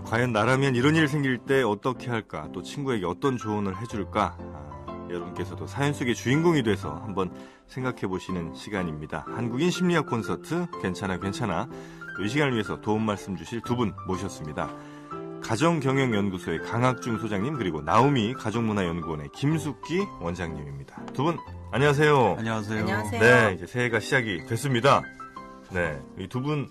이 과연 나라면 이런 일 생길 때 어떻게 할까? 또 친구에게 어떤 조언을 해줄까? 아, 여러분께서도 사연 속의 주인공이 돼서 한번 생각해 보시는 시간입니다. 한국인 심리학 콘서트 괜찮아 괜찮아 이 시간을 위해서 도움 말씀 주실 두 분 모셨습니다. 가정경영연구소의 강학중 소장님 그리고 나우미 가족문화연구원의 김숙기 원장님입니다. 두 분 안녕하세요. 안녕하세요. 안녕하세요. 네, 이제 새해가 시작이 됐습니다. 네, 이 두 분은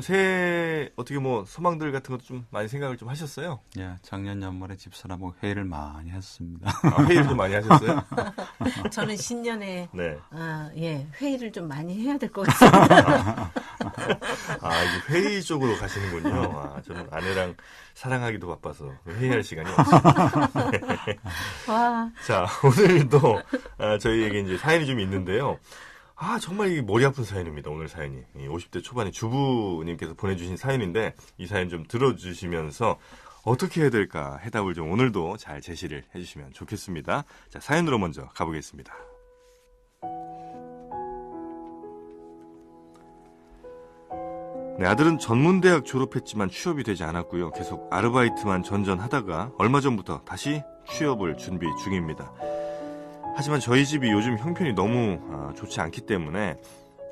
새해 어떻게 뭐 소망들 같은 것도 좀 많이 생각을 좀 하셨어요? 예, 작년 연말에 집사람하고 회의를 많이 했습니다. 아, 회의를 좀 많이 하셨어요? 저는 신년에 네. 아, 예, 회의를 좀 많이 해야 될 것 같습니다. 아, 이제 회의 쪽으로 가시는군요. 아, 저는 아내랑 사랑하기도 바빠서 회의할 시간이 없어요. 와, 자, 오늘도 아, 저희에게 이제 사연이 좀 있는데요. 아, 정말 머리 아픈 사연입니다. 오늘 사연이. 이 50대 초반의 주부님께서 보내주신 사연인데 이 사연 좀 들어주시면서 어떻게 해야 될까 해답을 좀 오늘도 잘 제시를 해주시면 좋겠습니다. 자, 사연으로 먼저 가보겠습니다. 네, 아들은 전문대학 졸업했지만 취업이 되지 않았고요. 계속 아르바이트만 전전하다가 얼마 전부터 다시 취업을 준비 중입니다. 하지만 저희 집이 요즘 형편이 너무 아, 좋지 않기 때문에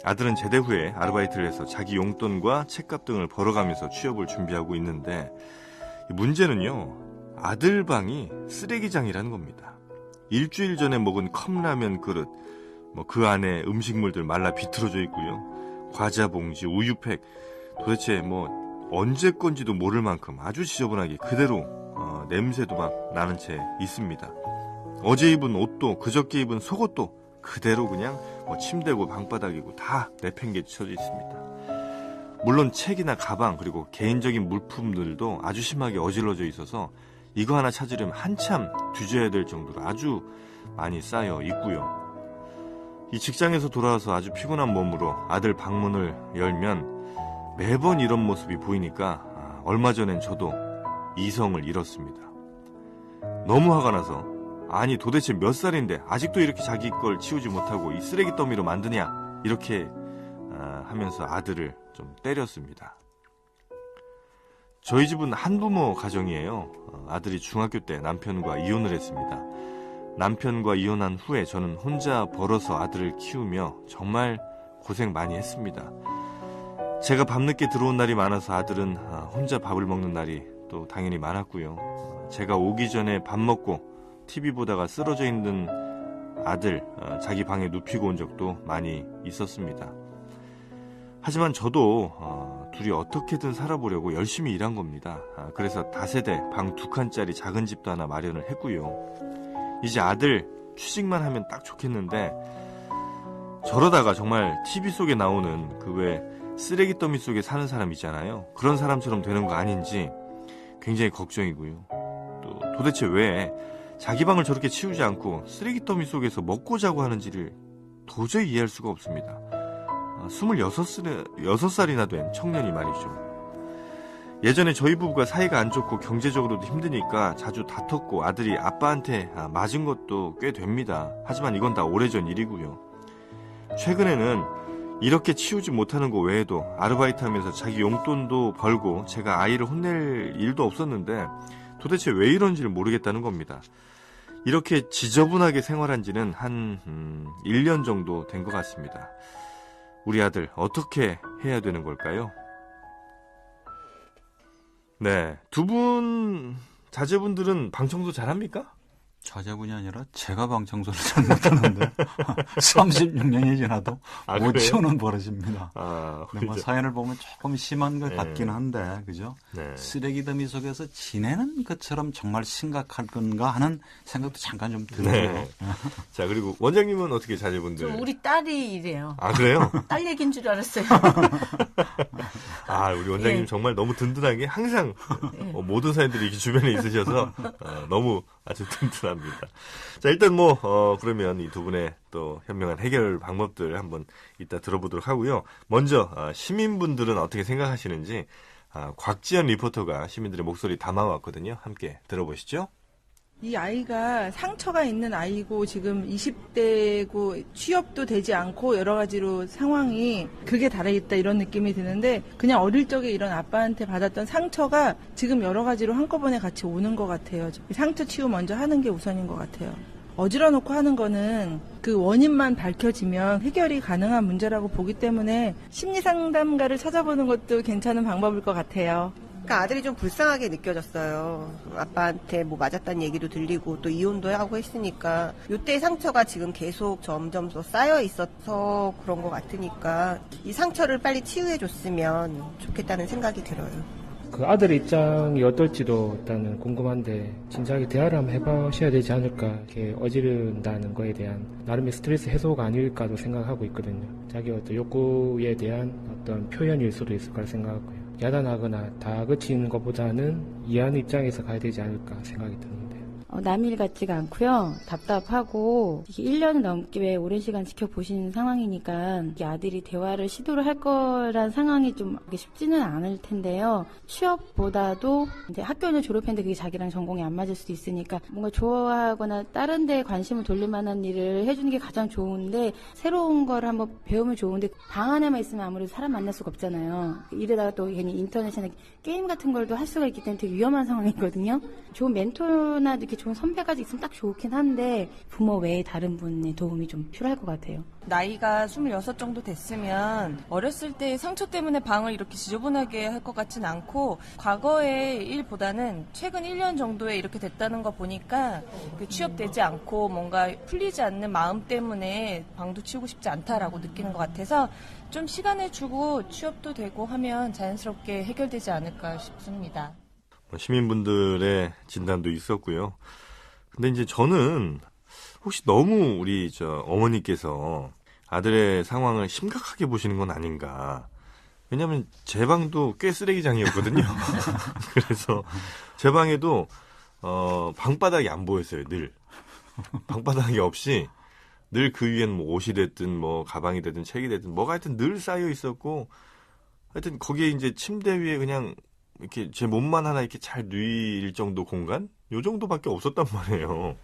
아들은 제대 후에 아르바이트를 해서 자기 용돈과 책값 등을 벌어가면서 취업을 준비하고 있는데 이 문제는요 아들 방이 쓰레기장이라는 겁니다. 일주일 전에 먹은 컵라면 그릇 뭐 그 안에 음식물들 말라 비틀어져 있고요 과자 봉지 우유팩 도대체 뭐 언제 건지도 모를 만큼 아주 지저분하게 그대로 어, 냄새도 막 나는 채 있습니다. 어제 입은 옷도 그저께 입은 속옷도 그대로 그냥 뭐 침대고 방바닥이고 다 내팽개쳐져 있습니다. 물론 책이나 가방 그리고 개인적인 물품들도 아주 심하게 어질러져 있어서 이거 하나 찾으려면 한참 뒤져야 될 정도로 아주 많이 쌓여 있고요. 이 직장에서 돌아와서 아주 피곤한 몸으로 아들 방문을 열면 매번 이런 모습이 보이니까 아, 얼마 전엔 저도 이성을 잃었습니다. 너무 화가 나서 아니 도대체 몇 살인데 아직도 이렇게 자기 걸 치우지 못하고 이 쓰레기 더미로 만드냐 이렇게 아, 하면서 아들을 좀 때렸습니다. 저희 집은 한부모 가정이에요. 어, 아들이 중학교 때 남편과 이혼을 했습니다. 남편과 이혼한 후에 저는 혼자 벌어서 아들을 키우며 정말 고생 많이 했습니다. 제가 밤늦게 들어온 날이 많아서 아들은 아, 혼자 밥을 먹는 날이 또 당연히 많았고요. 어, 제가 오기 전에 밥 먹고 TV 보다가 쓰러져 있는 아들 어, 자기 방에 눕히고 온 적도 많이 있었습니다. 하지만 저도 어, 둘이 어떻게든 살아보려고 열심히 일한 겁니다. 아, 그래서 다세대 방 두 칸짜리 작은 집도 하나 마련을 했고요. 이제 아들 취직만 하면 딱 좋겠는데 저러다가 정말 TV 속에 나오는 그 왜 쓰레기 더미 속에 사는 사람 있잖아요. 그런 사람처럼 되는 거 아닌지 굉장히 걱정이고요. 또 도대체 왜 자기 방을 저렇게 치우지 않고 쓰레기 더미 속에서 먹고 자고 하는지를 도저히 이해할 수가 없습니다. 26살, 이나 된 청년이 말이죠. 예전에 저희 부부가 사이가 안 좋고 경제적으로도 힘드니까 자주 다퉜고 아들이 아빠한테 아, 맞은 것도 꽤 됩니다. 하지만 이건 다 오래전 일이고요. 최근에는 이렇게 치우지 못하는 거 외에도 아르바이트 하면서 자기 용돈도 벌고 제가 아이를 혼낼 일도 없었는데 도대체 왜 이런지를 모르겠다는 겁니다. 이렇게 지저분하게 생활한 지는 한 음, 1년 정도 된 것 같습니다. 우리 아들 어떻게 해야 되는 걸까요? 네, 두 분 자제분들은 방 청소 잘합니까? 자제분이 아니라 제가 방 청소를 잘 못하는데 36년이 지나도 아, 못 그래요? 치우는 버릇입니다. 아, 근데 뭐. 사연을 보면 조금 심한 것 네. 같긴 한데 그죠? 네. 쓰레기 더미 속에서 지내는 것처럼 정말 심각할 건가 하는 생각도 잠깐 좀 들어요. 네. 자, 그리고 원장님은 어떻게 자제분들? 저 우리 딸이 이래요. 아, 그래요? 딸 얘기인 줄 알았어요. 아, 우리 원장님 예. 정말 너무 든든하게 항상 예. 어, 모든 사연들이 이렇게 주변에 있으셔서 어, 너무 아주 든든합니다. 자, 일단 뭐, 어, 그러면 이 두 분의 또 현명한 해결 방법들 한번 이따 들어보도록 하고요. 먼저, 어, 시민분들은 어떻게 생각하시는지, 아, 곽지연 리포터가 시민들의 목소리 담아왔거든요. 함께 들어보시죠. 이 아이가 상처가 있는 아이고 지금 20대고 취업도 되지 않고 여러 가지로 상황이 극에 달해있다 이런 느낌이 드는데 그냥 어릴 적에 이런 아빠한테 받았던 상처가 지금 여러 가지로 한꺼번에 같이 오는 것 같아요. 상처 치유 먼저 하는 게 우선인 것 같아요. 어지러 놓고 하는 거는 그 원인만 밝혀지면 해결이 가능한 문제라고 보기 때문에 심리 상담가를 찾아보는 것도 괜찮은 방법일 것 같아요. 그러니까 아들이 좀 불쌍하게 느껴졌어요. 아빠한테 뭐 맞았다는 얘기도 들리고 또 이혼도 하고 했으니까 요때 상처가 지금 계속 점점 더 쌓여 있어서 그런 것 같으니까 이 상처를 빨리 치유해 줬으면 좋겠다는 생각이 들어요. 그 아들 입장이 어떨지도 일단은 궁금한데 진작에 대화를 한번 해보셔야 되지 않을까 이렇게 어지른다는 거에 대한 나름의 스트레스 해소가 아닐까도 생각하고 있거든요. 자기 어떤 욕구에 대한 어떤 표현일 수도 있을 거라 생각하고요. 야단하거나 다 그치는 것보다는 이해하는 입장에서 가야 되지 않을까 생각이 드는데. 어, 남일 같지가 않고요. 답답하고 이게 1년을 넘게 오랜 시간 지켜보신 상황이니까 이 아들이 대화를 시도를 할 거란 상황이 좀 쉽지는 않을 텐데요. 취업보다도 이제 학교는 졸업했는데 그게 자기랑 전공이 안 맞을 수도 있으니까 뭔가 좋아하거나 다른 데에 관심을 돌릴 만한 일을 해주는 게 가장 좋은데 새로운 걸 한번 배우면 좋은데 방 안에만 있으면 아무래도 사람 만날 수가 없잖아요. 이러다가 또 괜히 인터넷이나 게임 같은 걸도 할 수가 있기 때문에 되게 위험한 상황이거든요. 좋은 멘토나 이렇게 좋은 선배가 있으면 딱 좋긴 한데 부모 외에 다른 분의 도움이 좀 필요할 것 같아요. 나이가 26 정도 됐으면 어렸을 때 상처 때문에 방을 이렇게 지저분하게 할 것 같진 않고 과거의 일보다는 최근 1년 정도에 이렇게 됐다는 거 보니까 그 취업되지 않고 뭔가 풀리지 않는 마음 때문에 방도 치우고 싶지 않다라고 느끼는 것 같아서 좀 시간을 주고 취업도 되고 하면 자연스럽게 해결되지 않을까 싶습니다. 뭐 시민분들의 진단도 있었고요. 근데 이제 저는 혹시 너무 우리 저 어머니께서 아들의 상황을 심각하게 보시는 건 아닌가. 왜냐면 제 방도 꽤 쓰레기장이었거든요. 그래서 제 방에도 어 방바닥이 안 보였어요, 늘. 방바닥이 없이 늘 그 위엔 뭐 옷이 됐든 뭐 가방이 됐든 책이 됐든 뭐가 하여튼 늘 쌓여 있었고 하여튼 거기에 이제 침대 위에 그냥 이렇게 제 몸만 하나 이렇게 잘 누일 정도 공간? 요 정도밖에 없었단 말이에요.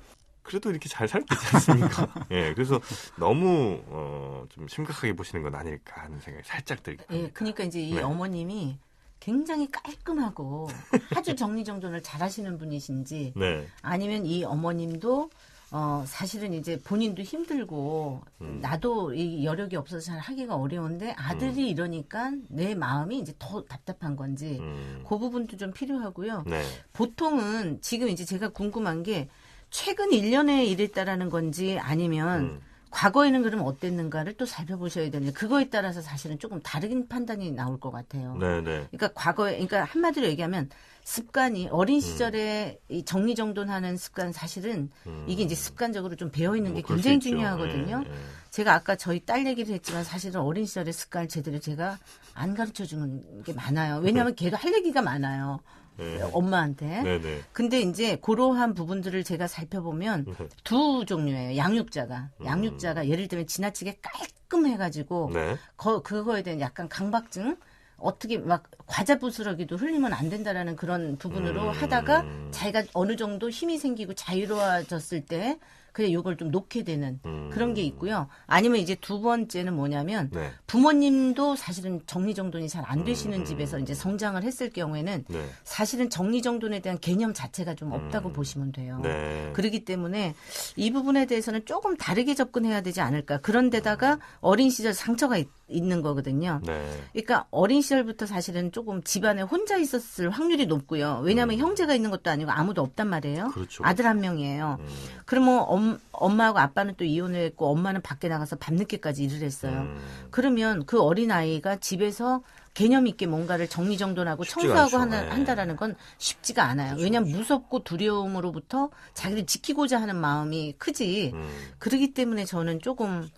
그래도 이렇게 잘 살고 있지 않습니까? 예, 그래서 너무, 어, 좀 심각하게 보시는 건 아닐까 하는 생각이 살짝 들긴 예, 합니다. 그러니까 이제 이 네. 어머님이 굉장히 깔끔하고 아주 정리정돈을 잘하시는 분이신지 네. 아니면 이 어머님도 어 사실은 이제 본인도 힘들고 음. 나도 이 여력이 없어서 잘 하기가 어려운데 아들이 음. 이러니까 내 마음이 이제 더 답답한 건지 음, 그 부분도 좀 필요하고요. 네. 보통은 지금 이제 제가 궁금한 게 최근 1년에 이랬다라는 건지 아니면 음, 과거에는 그럼 어땠는가를 또 살펴보셔야 되는데 그거에 따라서 사실은 조금 다른 판단이 나올 것 같아요. 네, 네. 그러니까 과거에 그러니까 한마디로 얘기하면 습관이 어린 음. 시절에 이 정리정돈하는 습관 사실은 음. 이게 이제 습관적으로 좀 배어 있는 뭐 게 굉장히. 중요하거든요. 예, 예. 제가 아까 저희 딸 얘기를 했지만 사실은 어린 시절의 습관을 제대로 제가 안 가르쳐 주는 게 많아요. 왜냐하면 걔가 할 얘기가 많아요. 네. 엄마한테. 네, 네. 근데 이제 그러한 부분들을 제가 살펴보면 네. 두 종류예요. 양육자가. 음. 양육자가 예를 들면 지나치게 깔끔해가지고 네. 거, 그거에 대한 약간 강박증 어떻게 막 과자 부스러기도 흘리면 안 된다라는 그런 부분으로 음. 하다가 자기가 어느 정도 힘이 생기고 자유로워졌을 때 그냥 요걸 좀 놓게 되는 음. 그런 게 있고요. 아니면 이제 두 번째는 뭐냐면 네. 부모님도 사실은 정리정돈이 잘 안 되시는 음. 집에서 이제 성장을 했을 경우에는 네. 사실은 정리정돈에 대한 개념 자체가 좀 없다고 음. 보시면 돼요. 네. 그렇기 때문에 이 부분에 대해서는 조금 다르게 접근해야 되지 않을까. 그런데다가 어린 시절 상처가 있, 는 거거든요. 네. 그러니까 어린 시절부터 사실은 조금 집안에 혼자 있었을 확률이 높고요. 왜냐하면 음. 형제가 있는 것도 아니고 아무도 없단 말이에요. 그렇죠. 아들 한 명이에요. 음. 그러면 엄, 엄마하고 아빠는 또 이혼을 했고 엄마는 밖에 나가서 밤늦게까지 일을 했어요. 음. 그러면 그 어린 아이가 집에서 개념 있게 뭔가를 정리정돈하고 청소하고. 하나, 네. 한다라는 건 쉽지가 않아요. 그렇죠, 왜냐하면 그렇죠. 무섭고 두려움으로부터 자기를 지키고자 하는 마음이 크지. 음. 그러기 때문에 저는 조금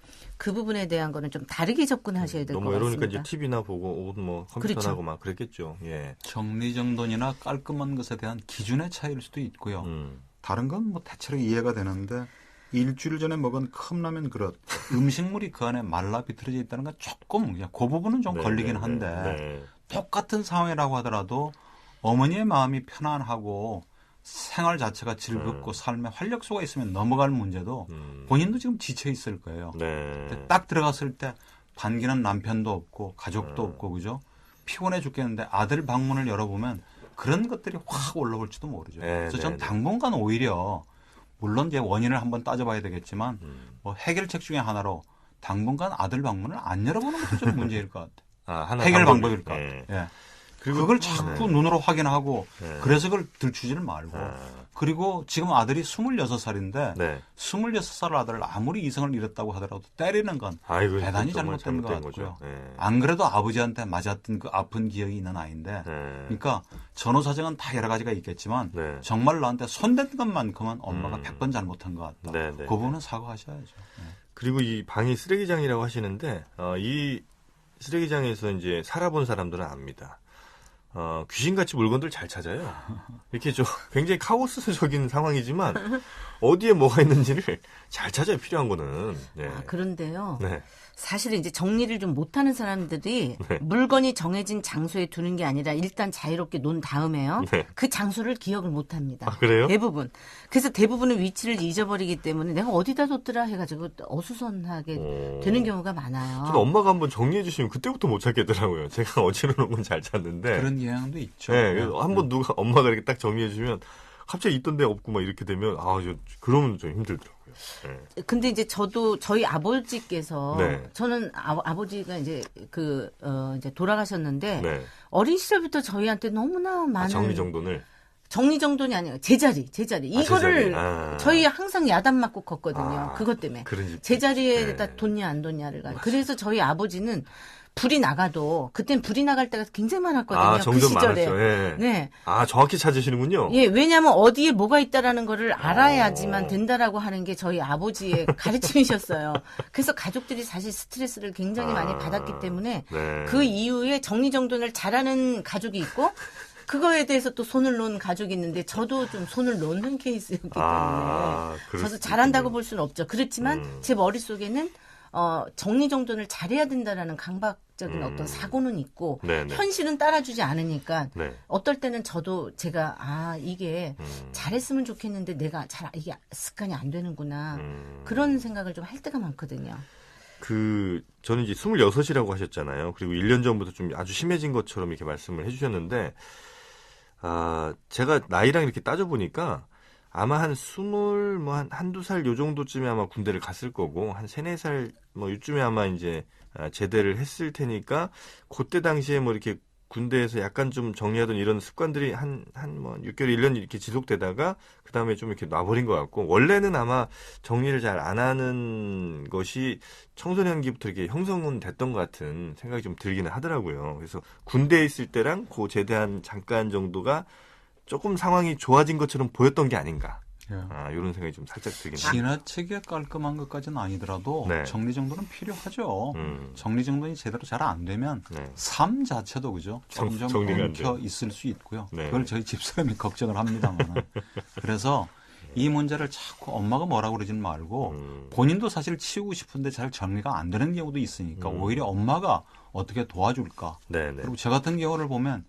그 부분에 대한 거는 좀 다르게 접근하셔야 될것 너무 같습니다. 외로우니까 이제 TV나 보고 옷 뭐 컴퓨터나 그렇죠. 하고 막 그랬겠죠. 예. 정리정돈이나 깔끔한 것에 대한 기준의 차이일 수도 있고요. 음. 다른 건 뭐 대체로 이해가 되는데 일주일 전에 먹은 컵라면 그릇 음식물이 그 안에 말라 비틀어져 있다는 건 조금 그냥 그 부분은 좀 네, 걸리긴 네, 한데 네, 네. 똑같은 상황이라고 하더라도 어머니의 마음이 편안하고 생활 자체가 즐겁고 음. 삶에 활력소가 있으면 넘어갈 문제도 음. 본인도 지금 지쳐 있을 거예요. 네. 딱 들어갔을 때 반기는 남편도 없고 가족도 음. 없고 그죠? 피곤해 죽겠는데 아들 방문을 열어보면 그런 것들이 확 올라올지도 모르죠. 네, 그래서 네, 전 네. 당분간 오히려 물론 이제 원인을 한번 따져봐야 되겠지만 음. 뭐 해결책 중에 하나로 당분간 아들 방문을 안 열어보는 것도 좀 문제일 것 같아요. 아, 해결 방법일 것 네. 같아요. 예. 그리고 그걸 자꾸 네. 눈으로 확인하고 네. 그래서 그걸 들추지를 말고 아, 그리고 지금 아들이 26살인데 네. 26살 아들을 아무리 이성을 잃었다고 하더라도 때리는 건 아이고 대단히 정말 잘못된 것 잘못된 같고요. 네. 안 그래도 아버지한테 맞았던 그 아픈 기억이 있는 아이인데 네. 그러니까 전후 사정은 다 여러 가지가 있겠지만 네. 정말 나한테 손댄 것만큼은 엄마가 음. 100번 잘못한 것 같다. 네, 네. 그 부분은 사과하셔야죠. 네. 그리고 이 방이 쓰레기장이라고 하시는데 어, 이 쓰레기장에서 이제 살아본 사람들은 압니다. 어, 귀신같이 물건들 잘 찾아요. 이렇게 좀 굉장히 카오스적인 상황이지만 어디에 뭐가 있는지를 잘 찾아요. 필요한 거는. 네. 아, 그런데요. 네. 사실은 이제 정리를 좀 못하는 사람들이 네. 물건이 정해진 장소에 두는 게 아니라 일단 자유롭게 논 다음에요. 네. 그 장소를 기억을 못합니다. 아, 그래요? 대부분. 그래서 대부분은 위치를 잊어버리기 때문에 내가 어디다 뒀더라 해가지고 어수선하게 어. 되는 경우가 많아요. 저는 엄마가 한번 정리해 주시면 그때부터 못 찾겠더라고요. 제가 어지러 놓은 건 잘 찾는데. 그런 경향도 있죠. 네, 그래서 한번 누가 엄마가 이렇게 딱 정리해 주면 갑자기 있던 데 없고 막 이렇게 되면 아, 저 그러면 좀 힘들더라고요. 네. 근데 이제 저도 저희 아버지께서 네. 저는 아, 버지가 이제 그 어, 이제 돌아가셨는데 네. 어린 시절부터 저희한테 너무나 많은 아, 정리정돈을 정리정돈이 아니에요. 제자리, 제자리. 아, 이거를 제자리. 아. 저희 항상 야단 맞고 컸거든요. 아, 그것 때문에. 제자리에다 네. 뒀냐 안 뒀냐를 가. 그래서 저희 아버지는 불이 나가도 그땐 불이 나갈 때가 굉장히 많았거든요. 아, 그 시절에. 많았죠. 예. 네. 아, 정확히 찾으시는군요. 예, 왜냐하면 어디에 뭐가 있다라는 거를 어. 알아야지만 된다라고 하는 게 저희 아버지의 가르침이셨어요. 그래서 가족들이 사실 스트레스를 굉장히 많이 아, 받았기 때문에 네. 그 이후에 정리정돈을 잘하는 가족이 있고 그거에 대해서 또 손을 놓은 가족이 있는데 저도 좀 손을 놓는 케이스였기 때문에 아, 저도 잘한다고. 볼 수는 없죠. 그렇지만 음. 제 머릿속에는 어, 정리정돈을 잘해야 된다라는 강박적인 음. 어떤 사고는 있고 네네. 현실은 따라주지 않으니까 네. 어떨 때는 저도 제가 아 이게 음. 잘했으면 좋겠는데 내가 잘 이게 습관이 안 되는구나 음. 그런 생각을 좀 할 때가 많거든요. 그 저는 이제 26이라고 하셨잖아요. 그리고 1년 전부터 좀 아주 심해진 것처럼 이렇게 말씀을 해 주셨는데 아, 제가 나이랑 이렇게 따져 보니까 아마 한 스물 뭐 한 한두 살 요 정도쯤에 아마 군대를 갔을 거고 한 세네 살 뭐 요쯤에 아마 이제 아, 제대를 했을 테니까 그때 당시에 뭐 이렇게 군대에서 약간 좀 정리하던 이런 습관들이 한 한 뭐 6개월 1년 이렇게 지속되다가 그다음에 좀 이렇게 놔버린 것 같고 원래는 아마 정리를 잘 안 하는 것이 청소년기부터 이렇게 형성은 됐던 것 같은 생각이 좀 들기는 하더라고요. 그래서 군대에 있을 때랑 그 제대한 잠깐 정도가 조금 상황이 좋아진 것처럼 보였던 게 아닌가. 예. 아, 이런 생각이 좀 살짝 들긴 합니다. 지나치게 깔끔한 것까지는 아니더라도 네. 정리 정돈은 필요하죠. 음, 정리 정돈이 제대로 잘 안 되면 네. 삶 자체도 그죠? 안 엉켜. 있을 수 있고요. 네. 그걸 저희 집사람이 걱정을 합니다만. 그래서 이 문제를 자꾸 엄마가 뭐라고 그러지는 말고 음, 본인도 사실 치우고 싶은데 잘 정리가 안 되는 경우도 있으니까 음. 오히려 엄마가 어떻게 도와줄까. 네, 네. 그리고 저 같은 경우를 보면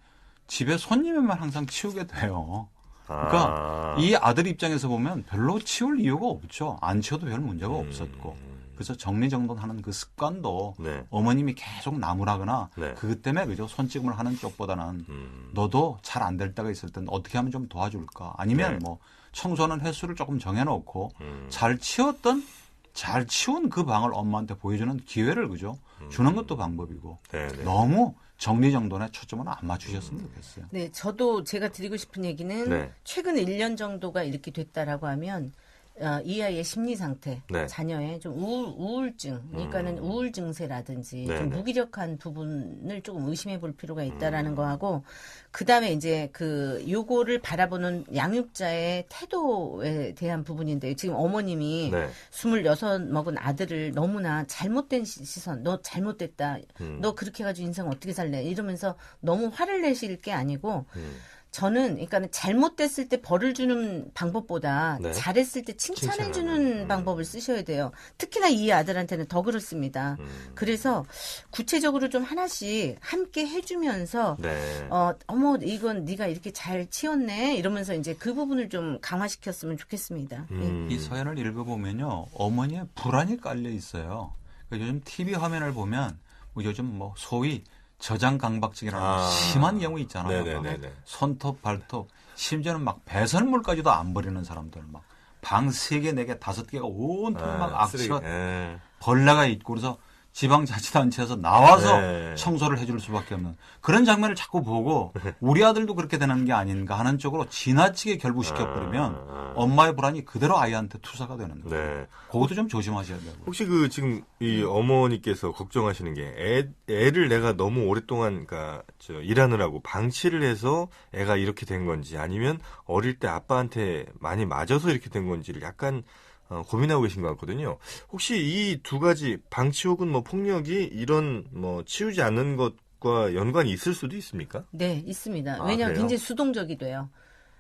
집에 손님이면 항상 치우게 돼요. 아, 그러니까 이 아들 입장에서 보면 별로 치울 이유가 없죠. 안 치워도 별 문제가 음, 없었고. 그래서 정리정돈하는 그 습관도 네. 어머님이 계속 나무라거나 네. 그 때문에 그죠 손찌검을 하는 쪽보다는 음, 너도 잘 안 될 때가 있을 텐데 어떻게 하면 좀 도와줄까 아니면 네. 뭐 청소하는 횟수를 조금 정해놓고 음, 잘 치웠던 잘 치운 그 방을 엄마한테 보여주는 기회를 그죠 주는 것도 방법이고 네, 네. 너무 정리정돈에 초점을 안 맞추셨으면 좋겠어요. 네, 저도 제가 드리고 싶은 얘기는 네. 최근 1년 정도가 이렇게 됐다라고 하면 어, 이 아이의 심리 상태, 네. 자녀의 좀 우울, 우울증, 그러니까는 음. 우울 증세라든지 네, 좀 네. 무기력한 부분을 조금 의심해 볼 필요가 음. 있다라는 거하고 그다음에 이제 그 요거를 바라보는 양육자의 태도에 대한 부분인데 지금 어머님이 네. 26 먹은 아들을 너무나 잘못된 시- 시선, 너 잘못됐다. 음, 너 그렇게 해 가지고 인생 어떻게 살래? 이러면서 너무 화를 내실 게 아니고 음, 저는 그러니까 잘못됐을 때 벌을 주는 방법보다 네. 잘했을 때 칭찬해 주는 음. 방법을 쓰셔야 돼요. 특히나 이 아들한테는 더 그렇습니다. 음. 그래서 구체적으로 좀 하나씩 함께 해주면서 네. 어 어머 이건 네가 이렇게 잘 치웠네 이러면서 이제 그 부분을 좀 강화시켰으면 좋겠습니다. 예. 음. 이 사연을 읽어보면요, 어머니의 불안이 깔려 있어요. 그러니까 요즘 TV 화면을 보면 뭐 요즘 뭐 소위 저장 강박증이라는 아. 심한 경우 있잖아요. 네네네네. 막 손톱, 발톱, 심지어는 막 배설물까지도 안 버리는 사람들 막 방 세 개, 네 개, 다섯 개가 온통 막 아. 악취가 예. 벌레가 있고 그래서 지방자치단체에서 나와서 네. 청소를 해줄 수밖에 없는 그런 장면을 자꾸 보고 우리 아들도 그렇게 되는 게 아닌가 하는 쪽으로 지나치게 결부시켜 버리면 아. 엄마의 불안이 그대로 아이한테 투사가 되는 거예요. 네. 그것도 좀 조심하셔야 되고. 혹시 그 지금 이 어머니께서 걱정하시는 게 애, 애를 내가 너무 오랫동안 그러니까 저 일하느라고 방치를 해서 애가 이렇게 된 건지 아니면 어릴 때 아빠한테 많이 맞아서 이렇게 된 건지를 약간 어, 고민하고 계신 것 같거든요. 혹시 이 두 가지 방치 혹은 뭐 폭력이 이런 뭐 치우지 않는 것과 연관이 있을 수도 있습니까? 네, 있습니다. 아, 왜냐하면? 굉장히 수동적이 돼요.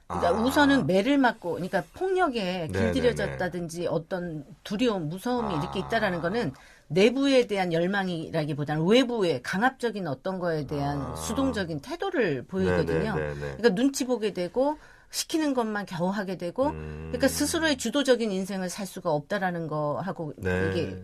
그러니까 아. 우선은 매를 맞고, 그러니까 폭력에 네네네. 길들여졌다든지 어떤 두려움, 무서움이 아. 이렇게 있다라는 거는 내부에 대한 열망이라기보다는 외부의 강압적인 어떤 거에 대한 아. 수동적인 태도를 보이거든요. 네네네네. 그러니까 눈치 보게 되고 시키는 것만 겨우 하게 되고, 음. 그러니까 스스로의 주도적인 인생을 살 수가 없다라는 거하고 네. 이게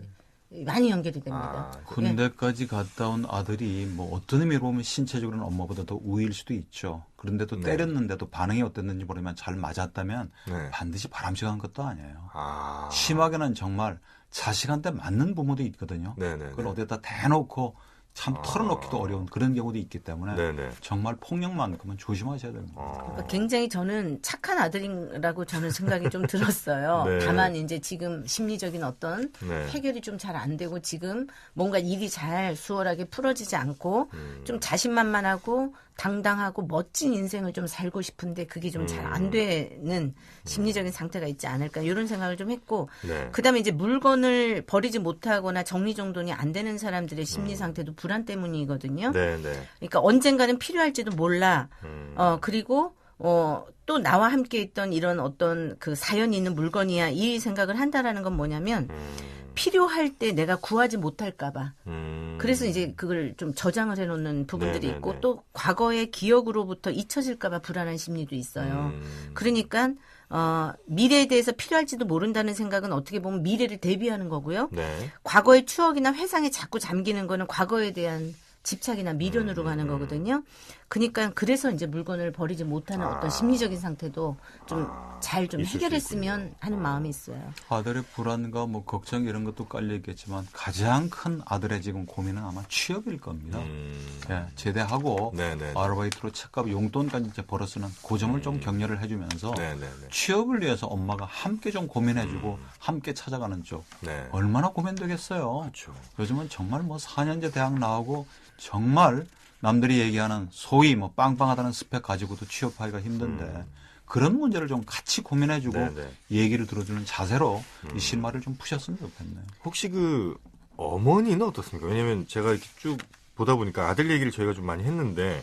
많이 연결이 됩니다. 아, 군대까지 갔다 온 아들이 뭐 어떤 의미로 보면 신체적으로는 엄마보다 더 우위일 수도 있죠. 그런데도 네. 때렸는데도 반응이 어땠는지 모르면 잘 맞았다면 네. 반드시 바람직한 것도 아니에요. 아. 심하게는 정말 자식한테 맞는 부모도 있거든요. 네네네. 그걸 어디다 대놓고 참 아. 털어놓기도 어려운 그런 경우도 있기 때문에 네네. 정말 폭력만큼은 조심하셔야 됩니다. 어. 그러니까 굉장히 저는 착한 아들이라고 저는 생각이 좀 들었어요. 네. 다만 이제 지금 심리적인 어떤 네. 해결이 좀 잘 안 되고 지금 뭔가 일이 잘 수월하게 풀어지지 않고 음. 좀 자신만만하고 당당하고 멋진 인생을 좀 살고 싶은데 그게 좀잘 음. 안 되는 심리적인 상태가 있지 않을까 이런 생각을 좀 했고 네. 그다음에 이제 물건을 버리지 못하거나 정리정돈이 안 되는 사람들의 음. 심리 상태도 불안 때문이거든요. 네 네. 그러니까 언젠가는 필요할지도 몰라. 음. 어, 그리고, 어, 또 나와 함께 있던 이런 어떤 그 사연이 있는 물건이야. 이 생각을 한다라는 건 뭐냐면, 음. 필요할 때 내가 구하지 못할까봐. 음. 그래서 이제 그걸 좀 저장을 해놓는 부분들이 네네네. 있고, 또 과거의 기억으로부터 잊혀질까봐 불안한 심리도 있어요. 음. 그러니까, 어, 미래에 대해서 필요할지도 모른다는 생각은 어떻게 보면 미래를 대비하는 거고요. 네. 과거의 추억이나 회상에 자꾸 잠기는 거는 과거에 대한 집착이나 미련으로 가는 음. 거거든요. 그러니까 그래서 이제 물건을 버리지 못하는 아. 어떤 심리적인 상태도 좀 잘좀 있을 수 해결했으면. 하는 마음이 있어요. 아들의 불안과 뭐 걱정 이런 것도 깔려 있겠지만 가장 큰 아들의 지금 고민은 아마 취업일 겁니다. 음. 예, 제대하고 네네. 아르바이트로 책값 용돈까지 이제 벌어쓰는 그 점을 좀 격려를 해주면서 네네네. 취업을 위해서 엄마가 함께 좀 고민해주고 음. 함께 찾아가는 쪽 네. 얼마나 고민되겠어요. 그렇죠. 요즘은 정말 뭐 4년제 대학 나오고 정말 남들이 얘기하는 소위 뭐 빵빵하다는 스펙 가지고도 취업하기가 힘든데 그런 문제를 좀 같이 고민해주고 음. 네네. 얘기를 들어주는 자세로 음. 이 실마리를 좀 푸셨으면 좋겠네요. 혹시 그 어머니는 어떻습니까? 왜냐면 제가 이렇게 쭉 보다 보니까 아들 얘기를 저희가 좀 많이 했는데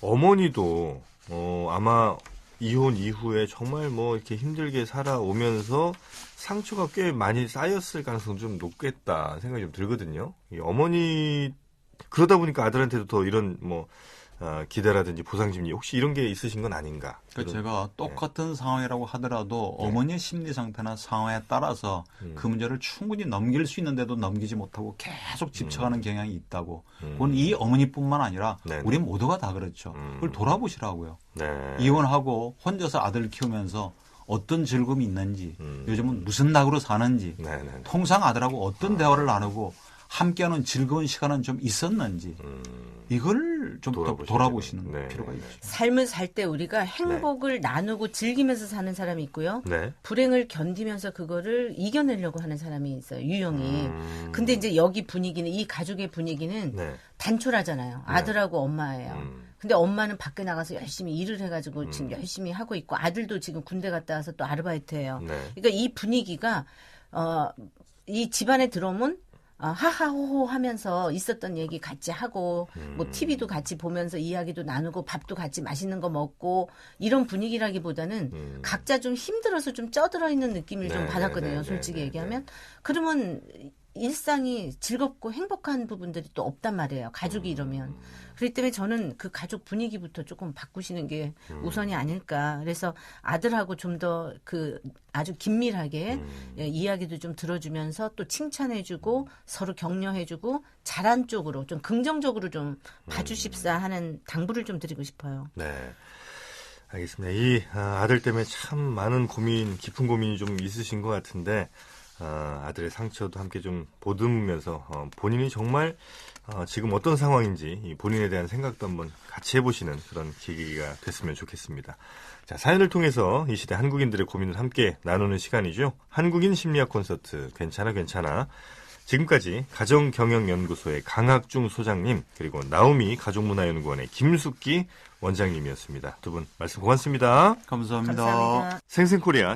어머니도 어 아마 이혼 이후에 정말 뭐 이렇게 힘들게 살아오면서 상처가 꽤 많이 쌓였을 가능성이 좀 높겠다 생각이 좀 들거든요. 이 어머니 그러다 보니까 아들한테도 더 이런 뭐 어, 기대라든지 보상 심리 혹시 이런 게 있으신 건 아닌가? 그러니까 그런- 제가 똑같은 상황이라고 하더라도 네. 어머니의 심리 상태나 상황에 따라서 음. 그 문제를 충분히 넘길 수 있는데도 넘기지 못하고 계속 집착하는 경향이 있다고. 음. 그건 이 어머니뿐만 아니라 네네. 우리 모두가 다 그렇죠. 음. 그걸 돌아보시라고요. 네. 이혼하고 혼자서 아들 키우면서 어떤 즐거움이 있는지, 음. 요즘은 무슨 낙으로 사는지, 네네. 통상 아들하고 어떤 아. 대화를 나누고 함께하는 즐거운 시간은 좀 있었는지 음. 이걸 좀더 돌아보셔야 돌아보시는 네. 필요가 있죠. 삶을 살 때 우리가 행복을 나누고 즐기면서 사는 사람이 있고요. 네. 불행을 견디면서 그거를 이겨내려고 하는 사람이 있어요. 유형이. 음. 근데 이제 여기 분위기는 이 가족의 분위기는 네. 단촐하잖아요. 아들하고 엄마예요. 음. 근데 엄마는 밖에 나가서 열심히 일을 해가지고 지금 열심히 하고 있고 아들도 지금 군대 갔다 와서 또 아르바이트해요. 네. 그러니까 이 분위기가 어, 이 집안에 들어오면 아, 하하호호 하면서 있었던 얘기 같이 하고 음. 뭐 TV도 같이 보면서 이야기도 나누고 밥도 같이 맛있는 거 먹고 이런 분위기라기보다는 음. 각자 좀 힘들어서 좀 쪄들어 있는 느낌을 네, 좀 네, 받았거든요. 네, 솔직히 네, 네, 얘기하면 그러면 일상이 즐겁고 행복한 부분들이 또 없단 말이에요. 음. 가족이 이러면. 그렇기 때문에 저는 그 가족 분위기부터 조금 바꾸시는 게 음. 우선이 아닐까. 그래서 아들하고 좀 더 그 아주 긴밀하게 음. 예, 이야기도 좀 들어주면서 또 칭찬해주고 서로 격려해주고 잘한 쪽으로 좀 긍정적으로 좀 봐주십사 하는 당부를 좀 드리고 싶어요. 네. 알겠습니다. 이 아, 아들 때문에 참 많은 고민, 깊은 고민이 좀 있으신 것 같은데 아, 아들의 상처도 함께 좀 보듬으면서 어, 본인이 정말 어, 지금 어떤 상황인지 이 본인에 대한 생각도 한번 같이 해보시는 그런 계기가 됐으면 좋겠습니다. 자, 사연을 통해서 이 시대 한국인들의 고민을 함께 나누는 시간이죠. 한국인 심리학 콘서트 괜찮아 괜찮아. 지금까지 가정경영연구소의 강학중 소장님 그리고 나우미 가족문화연구원의 김숙기 원장님이었습니다. 두 분 말씀 고맙습니다. 감사합니다. 감사합니다. 생생코리아